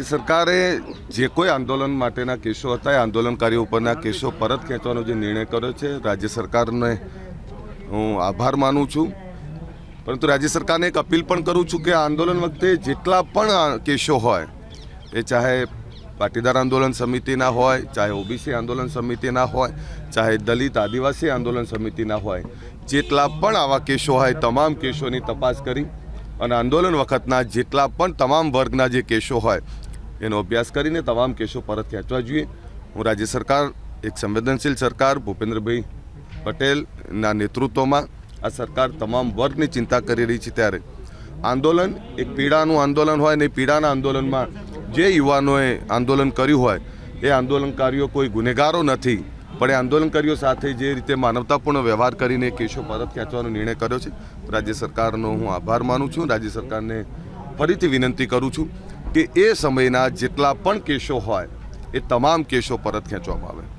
રાજ્ય સરકારે જે કોઈ આંદોલન માટેના કેસો હતા, એ આંદોલનકારીઓ ઉપરના કેસો પરત ખેંચવાનો જે નિર્ણય કર્યો છે, રાજ્ય સરકારને હું આભાર માનું છું. પરંતુ રાજ્ય સરકારને એક અપીલ પણ કરું છું કે આંદોલન વખતે જેટલા પણ કેસો હોય, એ ચાહે પાટીદાર આંદોલન સમિતિના હોય, ચાહે ઓબીસી આંદોલન સમિતિના હોય, ચાહે દલિત આદિવાસી આંદોલન સમિતિના હોય, જેટલા પણ આવા કેસો હોય, તમામ કેસોની તપાસ કરી અને આંદોલન વખતના જેટલા પણ તમામ વર્ગના જે કેસો હોય એનો અભ્યાસ કરીને તમામ કેસો પરત ખેંચવા જોઈએ. હું રાજ્ય સરકાર, એક સંવેદનશીલ સરકાર, ભૂપેન્દ્રભાઈ પટેલના નેતૃત્વમાં આ સરકાર તમામ વર્ગની ચિંતા કરી રહી છે ત્યારે. આંદોલન એક પીડાનું આંદોલન હોય ને પીડાના આંદોલનમાં જે યુવાનોએ આંદોલન કર્યું હોય, એ આંદોલનકારીઓ કોઈ ગુનેગારો નથી. પણ એ આંદોલનકારીઓ સાથે જે રીતે માનવતાપૂર્ણ વ્યવહાર કરીને કેસો પરત ખેંચવાનો નિર્ણય કર્યો છે, રાજ્ય સરકારનો હું આભાર માનું છું. રાજ્ય સરકારને ફરીથી વિનંતી કરું છું કે એ સમયના જેટલા પણ કેસો હોય એ તમામ કેસો પરત ખેંચવામાં આવે.